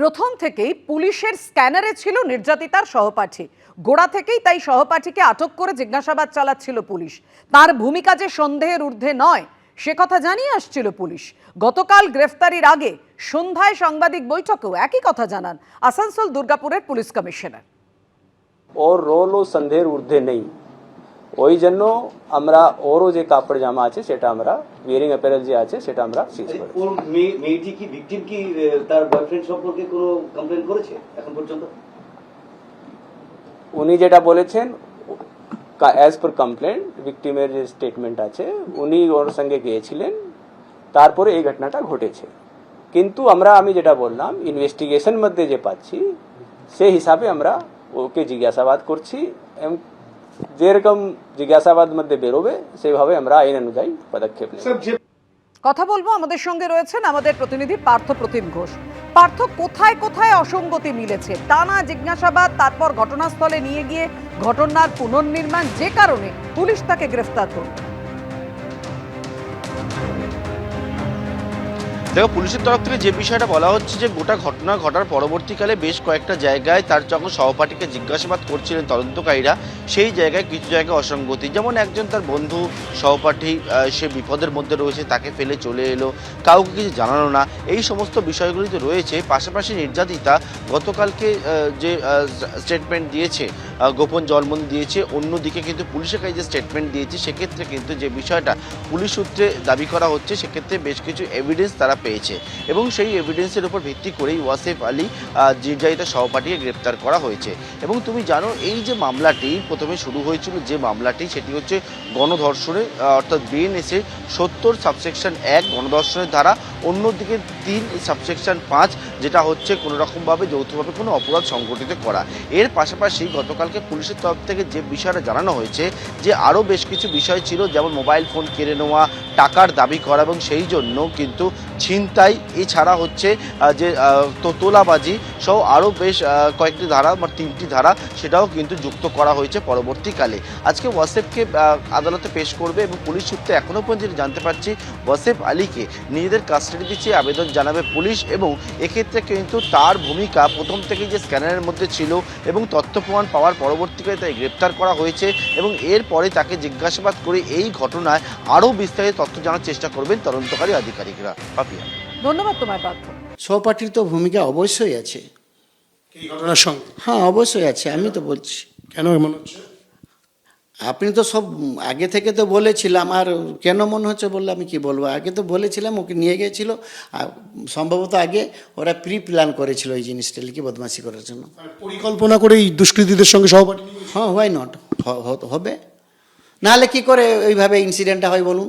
প্রথম থেকেই পুলিশের স্ক্যানারে ছিল নির্যাতিতার সহপাঠী। গোড়া থেকেই তাই সহপাঠীকে আটক করে জিজ্ঞাসাবাদ চালাচ্ছিল পুলিশ। তার ভূমিকা যে সন্দেহের ঊর্ধ্বে নয়, সে কথা জানিয়ে আসছিল পুলিশ। গতকাল গ্রেফতারির আগে সন্ধ্যায় সাংবাদিক বৈঠকেও একই কথা জানান আসানসোল দুর্গাপুরের পুলিশ কমিশনার। ওর রোল ও সন্দেহের ঊর্ধ্বে নেই। ওই জন্য আমরা ওরও যে কাপড় জামা আছে সেটা আমরা বিয়ারিং অ্যাপারেল যে আছে সেটা আমরা সিজ করি ওর মেয়েটি কি ভিকটিম কি তার বয়ফ্রেন্ড সম্পর্কে কোনো কমপ্লেন করেছে এখন পর্যন্ত? উনি যেটা বলেছেন অ্যাজ পার কমপ্লেন ভিকটিমের যে স্টেটমেন্ট আছে উনি ওর সঙ্গে গিয়েছিলেন তারপরে এই ঘটনাটা ঘটেছে। কিন্তু আমরা আমি যেটা বললাম ইনভেস্টিগেশন মধ্যে যে পাচ্ছি সেই হিসাবে আমরা ওকে জিজ্ঞাসাবাদ করছি এবং যেরকম জিজ্ঞাসাবাদ মধ্যে বেরোবে সেইভাবে আমরা আইন অনুযায়ী পদক্ষেপ নেব। কথা বলব আমাদের সঙ্গে রয়েছেন আমাদের প্রতিনিধি পার্থ প্রতিম ঘোষ। পার্থ কোথায় কোথায় অসঙ্গতি মিলেছে? টানা জিজ্ঞাসাবাদ তারপর ঘটনাস্থলে নিয়ে গিয়ে ঘটনার পুনর্নির্মাণ যে কারণে পুলিশ তাকে গ্রেফতার করল। দেখো, পুলিশের তরফ থেকে যে বিষয়টা বলা হচ্ছে যে গোটা ঘটনা ঘটার পরবর্তীকালে বেশ কয়েকটা জায়গায় তার যখন সহপাঠীকে জিজ্ঞাসাবাদ করছিলেন তদন্তকারীরা। সেই জায়গায় কিছু জায়গায় অসঙ্গতি। যেমন একজন তার বন্ধু, সহপাঠী সে বিপদের মধ্যে রয়েছে, তাকে ফেলে চলে এলো, কাউকে কিছু জানানো না। এই সমস্ত বিষয়গুলি তো রয়েছে। পাশাপাশি নির্যাতিতা গতকালকে যে স্টেটমেন্ট দিয়েছে গোপন জলমন দিয়েছে, অন্যদিকে কিন্তু পুলিশের কাছে যে স্টেটমেন্ট দিয়েছে, সেক্ষেত্রে কিন্তু যে বিষয়টা পুলিশ সূত্রে দাবি করা হচ্ছে, সেক্ষেত্রে বেশ কিছু এভিডেন্স তারা পেয়েছে। এবং সেই এভিডেন্সের উপর ভিত্তি করেই ওয়াসিফ আলী নির্যাতিতা সহপাঠীকে গ্রেপ্তার করা হয়েছে। এবং তুমি জানো এই যে মামলাটি প্রথমে শুরু হয়েছিল যে মামলাটি সেটি হচ্ছে গণধর্ষণের আহ, অর্থাৎ বিএনএসএ সত্তর সাবসেকশন এক গণধর্ষণের ধারা অন্যদিকে তিন সাবসেকশন পাঁচ যেটা হচ্ছে কোনো রকমভাবে যৌথভাবে কোনো অপরাধ সংগঠিত করা। এর পাশাপাশি গতকালকে পুলিশের তরফ থেকে যে বিষয়টা জানানো হয়েছে যে আরও বেশ কিছু বিষয় ছিল যেমন মোবাইল ফোন কেড়ে নেওয়া টাকার দাবি করা এবং সেই জন্য কিন্তু ছিনতাই, এছাড়া হচ্ছে যে তোলাবাজি সহ আরও বেশ কয়েকটি ধারা বা তিনটি ধারা সেটাও কিন্তু যুক্ত করা হয়েছে পরবর্তীকালে। আজকে ওয়াসেফকে আদালতে পেশ করবে এবং পুলিশ সূত্রে এখনও পর্যন্ত জানতে পারছি, ওয়াসেফ আলীকে নিজেদের কাস্টাডিতে চেয়ে আবেদন জানাবে পুলিশ এবং এক্ষেত্রে কিন্তু তার ভূমিকা প্রথম থেকেই যে স্ক্যানারের মধ্যে ছিল এবং তথ্য প্রমাণ পাওয়ার পরবর্তীকালে তাই গ্রেপ্তার করা হয়েছে এবং এরপরে তাকে জিজ্ঞাসাবাদ করে এই ঘটনায় আরও বিস্তারিত তথ্য জানার চেষ্টা করবেন তদন্তকারী আধিকারিকরা। পাপিয়া। ধন্যবাদ তোমায় পার্থ সহপাঠীর তো ভূমিকা অবশ্যই আছে। এই ঘটনার সঙ্গে? হ্যাঁ অবশ্যই আছে আমি তো বলছি। কেন মনে হচ্ছে? আপনি তো সব আগে থেকে তো বলেছিলাম আর কেন মনে হচ্ছে বললে আমি কি বলব? আগে তো বলেছিলাম ওকে নিয়ে গিয়েছিল আর সম্ভবত আগে ওরা প্রি প্ল্যান করেছিল এই জিনিসটা লিখে বদমাশি করার জন্য। পরিকল্পনা করে এই দুষ্কৃতীদের সঙ্গে সহপাঠী হ্যাঁ হোয়াই নট হবে। নাহলে কি করে ওইভাবে ইনসিডেন্টটা হয় বলুন?